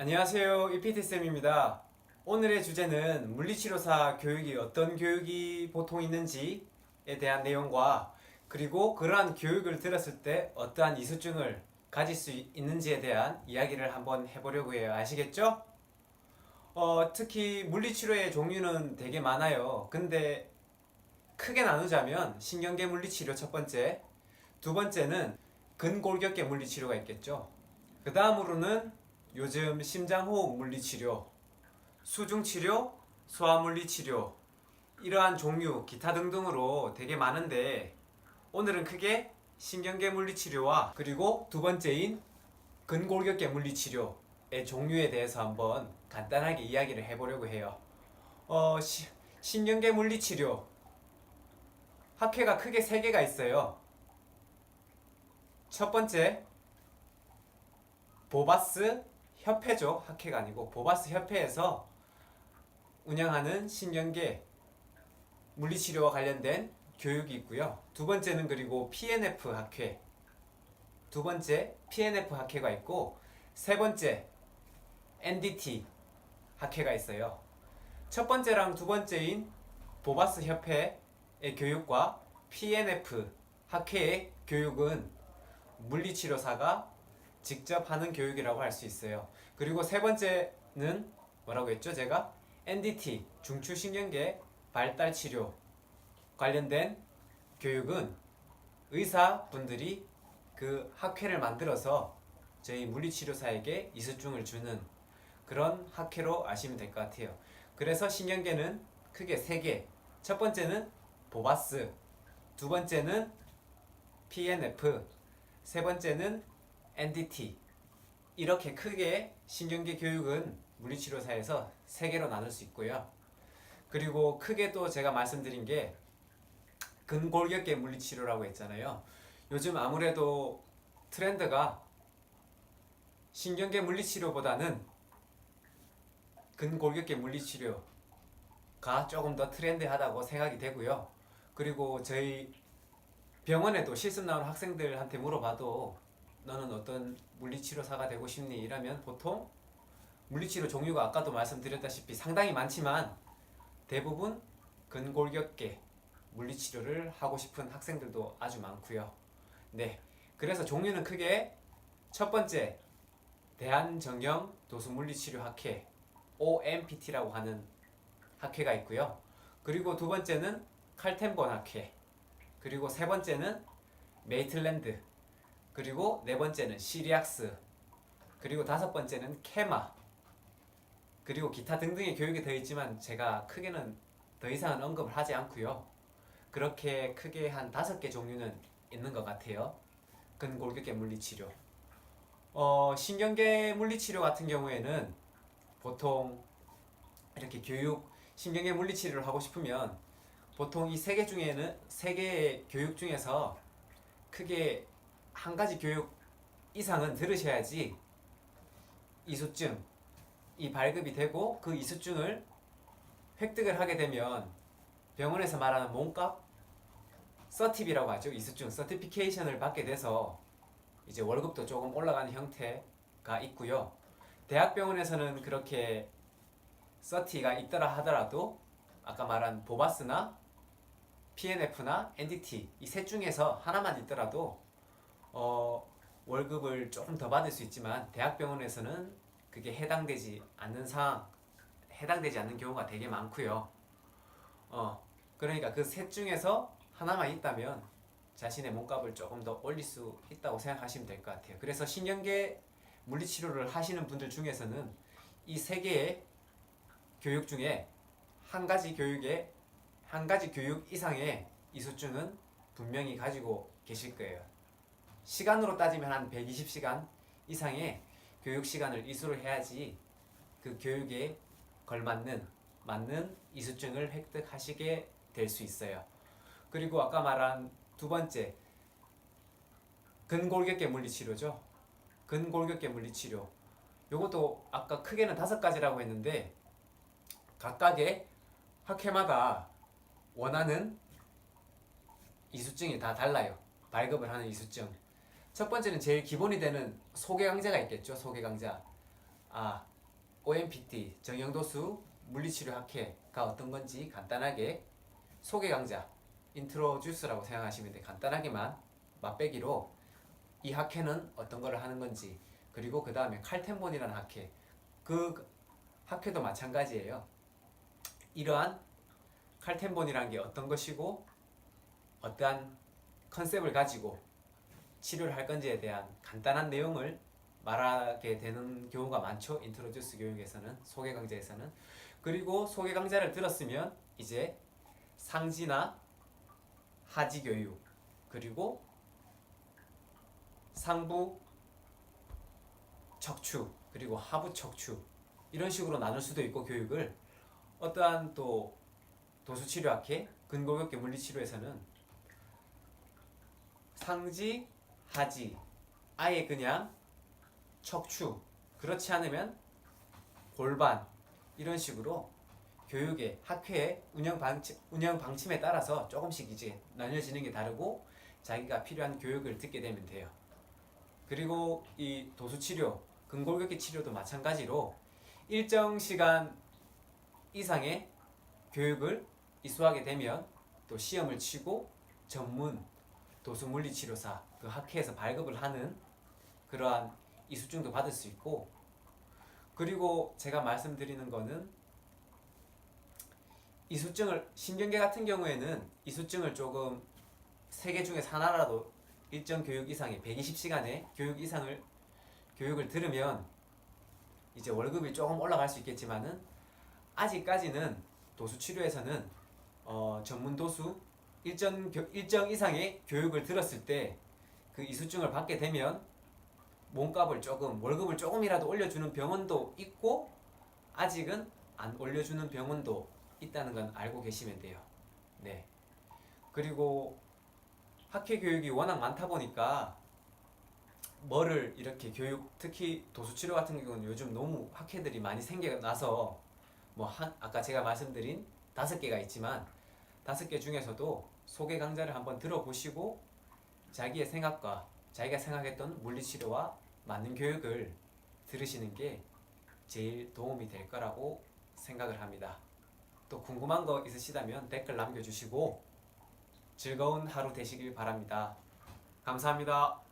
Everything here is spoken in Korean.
안녕하세요. 이피티쌤입니다. 오늘의 주제는 물리치료사 교육이 어떤 교육이 보통 있는지에 대한 내용과 그리고 그러한 교육을 들었을 때 어떠한 이수증을 가질 수 있는지에 대한 이야기를 한번 해보려고 해요. 아시겠죠? 어, 특히 물리치료의 종류는 되게 많아요. 근데 크게 나누자면 신경계 물리치료 첫 번째, 두 번째는 근골격계 물리치료가 있겠죠. 그 다음으로는 요즘 심장호흡 물리치료, 수중치료, 소아물리치료, 이러한 종류, 기타 등등으로 되게 많은데 오늘은 크게 신경계 물리치료와 그리고 두 번째인 근골격계 물리치료의 종류에 대해서 한번 간단하게 이야기를 해보려고 해요. 어, 시- 신경계 물리치료 학회가 크게 세 개가 있어요. 첫 번째 보바스 협회죠. 학회가 아니고 보바스 협회에서 운영하는 신경계 물리치료와 관련된 교육이 있고요. 두 번째는 그리고 PNF 학회. 두 번째 PNF 학회가 있고 세 번째 NDT 학회가 있어요. 첫 번째랑 두 번째인 보바스 협회의 교육과 PNF 학회의 교육은 물리치료사가 직접 하는 교육이라고 할 수 있어요. 그리고 세 번째는 뭐라고 했죠? 제가 NDT 중추신경계 발달 치료 관련된 교육은 의사분들이 그 학회를 만들어서 저희 물리치료사에게 이수증을 주는 그런 학회로 아시면 될 것 같아요. 그래서 신경계는 크게 세 개. 첫 번째는 보바스, 두 번째는 PNF, 세 번째는 NDT. 이렇게 크게 신경계 교육은 물리치료사에서 세 개로 나눌 수 있고요. 그리고 크게 또 제가 말씀드린 게 근골격계 물리치료라고 했잖아요. 요즘 아무래도 트렌드가 신경계 물리치료보다는 근골격계 물리치료가 조금 더 트렌드하다고 생각이 되고요. 그리고 저희 병원에도 실습 나오는 학생들한테 물어봐도 너는 어떤 물리치료사가 되고 싶니? 이라면 보통 물리치료 종류가 아까도 말씀드렸다시피 상당히 많지만 대부분 근골격계 물리치료를 하고 싶은 학생들도 아주 많고요. 네. 그래서 종류는 크게 첫 번째 대한정형 도수물리치료학회 OMPT라고 하는 학회가 있고요. 그리고 두 번째는 칼텐본 학회. 그리고 세 번째는 메이틀랜드. 그리고 네 번째는 시리악스. 그리고 다섯 번째는 케마. 그리고 기타 등등의 교육이 더 있지만 제가 크게는 더 이상은 언급을 하지 않고요. 그렇게 크게 한 다섯 개 종류는 있는 것 같아요. 근골격계 물리치료. 어, 신경계 물리치료 같은 경우에는 보통 이렇게 교육 신경계 물리치료를 하고 싶으면 보통 이 세 개 중에는 세 개의 교육 중에서 크게 한 가지 교육 이상은 들으셔야지 이수증 이 발급이 되고 그 이수증을 획득을 하게 되면 병원에서 말하는 몸값 서티비라고 하죠. 이수증 서티피케이션을 받게 돼서 이제 월급도 조금 올라가는 형태가 있고요. 대학병원에서는 그렇게 서티가 있더라 하더라도 아까 말한 보바스나 PNF나 NDT 이 셋 중에서 하나만 있더라도 어, 월급을 조금 더 받을 수 있지만 대학병원에서는 그게 해당되지 않는 상황, 해당되지 않는 경우가 되게 많고요. 어, 그러니까 그 셋 중에서 하나만 있다면 자신의 몸값을 조금 더 올릴 수 있다고 생각하시면 될 것 같아요. 그래서 신경계 물리치료를 하시는 분들 중에서는 이 세 개의 교육 중에 한 가지 교육에 한 가지 교육 이상의 이수증은 분명히 가지고 계실 거예요. 시간으로 따지면 한 120시간 이상의 교육 시간을 이수를 해야지 그 교육에 걸맞는 맞는 이수증을 획득하시게 될 수 있어요. 그리고 아까 말한 두 번째 근골격계 물리치료죠. 근골격계 물리치료. 요것도 아까 크게는 다섯 가지라고 했는데 각각의 학회마다 원하는 이수증이 다 달라요. 발급을 하는 이수증. 첫 번째는 제일 기본이 되는 소개 강좌가 있겠죠. 소개 강좌. 아 OMPT 정형도수 물리치료 학회가 어떤 건지 간단하게 소개 강좌 인트로듀스라고 생각하시면 돼 간단하게만 맛배기로 이 학회는 어떤 거를 하는 건지 그리고 그 다음에 칼텐본이라는 학회 그 학회도 마찬가지예요 이러한 칼텐본이라는 게 어떤 것이고 어떠한 컨셉을 가지고 치료를 할 건지에 대한 간단한 내용을 말하게 되는 경우가 많죠. 인트로듀스 교육에서는 소개 강좌에서는. 그리고 소개 강좌를 들었으면 이제 상지나 하지 교육. 그리고 상부 척추 그리고 하부 척추. 이런 식으로 나눌 수도 있고 교육을. 어떠한 또 도수치료학회 근고격계 물리치료에서는 상지 하지. 아예 그냥 척추. 그렇지 않으면 골반. 이런 식으로 교육의 학회의 운영 방침 운영 방침에 따라서 조금씩 이제 나뉘어지는 게 다르고 자기가 필요한 교육을 듣게 되면 돼요. 그리고 이 도수 치료, 근골격계 치료도 마찬가지로 일정 시간 이상의 교육을 이수하게 되면 또 시험을 치고 전문 도수 물리 치료사 그 학회에서 발급을 하는 그러한 이수증도 받을 수 있고 그리고 제가 말씀드리는 거는 이수증을 신경계 같은 경우에는 이수증을 조금 세 개 중에 하나라도 일정 교육 이상의 120시간의 교육 이상을 교육을 들으면 이제 월급이 조금 올라갈 수 있겠지만은 아직까지는 도수 치료에서는 어, 전문 도수 일정 교- 일정 이상의 교육을 들었을 때 그 이수증을 받게 되면 몸값을 조금 월급을 조금이라도 올려주는 병원도 있고 아직은 안 올려주는 병원도 있다는 건 알고 계시면 돼요. 네. 그리고 학회 교육이 워낙 많다 보니까 뭐를 이렇게 교육 특히 도수치료 같은 경우는 요즘 너무 학회들이 많이 생겨나서 뭐 한, 아까 제가 말씀드린 다섯 개가 있지만 다섯 개 중에서도 소개 강좌를 한번 들어보시고 자기의 생각과 자기가 생각했던 물리치료와 맞는 교육을 들으시는 게 제일 도움이 될 거라고 생각을 합니다. 또 궁금한 거 있으시다면 댓글 남겨주시고 즐거운 하루 되시길 바랍니다. 감사합니다.